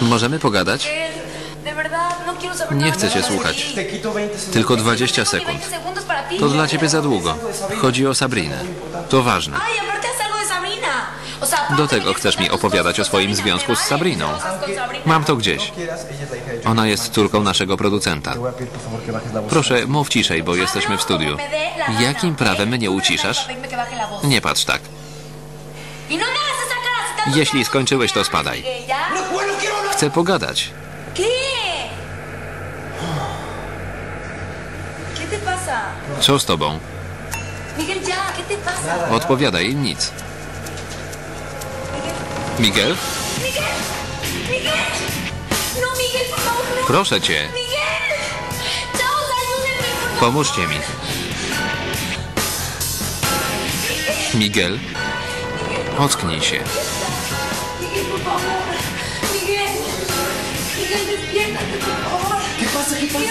Możemy pogadać? No Nie chcę cię słuchać. ti. Te quito 20 segundos. Tylko 20 Tengo ni sekund. 20 segundos para ti. To dla ciebie za długo. Chodzi o Sabrinę. To ważne. Do tego chcesz mi opowiadać o swoim związku z. Sabriną. Sabrina. Mam to gdzieś. Ona jest córką naszego producenta. Proszę, mów ciszej, bo jesteśmy w studiu. Jakim prawem mnie uciszasz? Nie patrz tak. Jeśli skończyłeś, to spadaj. Chcę pogadać. Co z tobą? Odpowiadaj, nic. Miguel? No. Proszę cię, pomóżcie mi. Miguel? Ocknij się.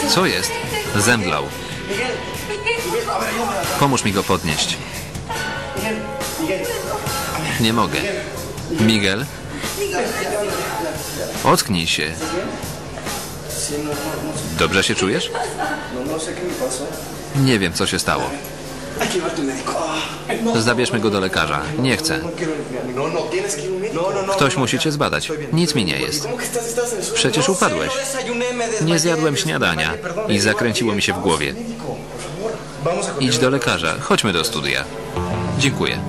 Co jest? Zemdlał. Pomóż mi go podnieść. Nie mogę. Miguel? Ocknij się. Dobrze się czujesz? Nie wiem, co się stało. Zabierzmy go do lekarza. Nie chcę. Ktoś musi cię zbadać. Nic mi nie jest. Przecież upadłeś. Nie zjadłem śniadania i zakręciło mi się w głowie. Idź do lekarza. Chodźmy do studia. Dziękuję.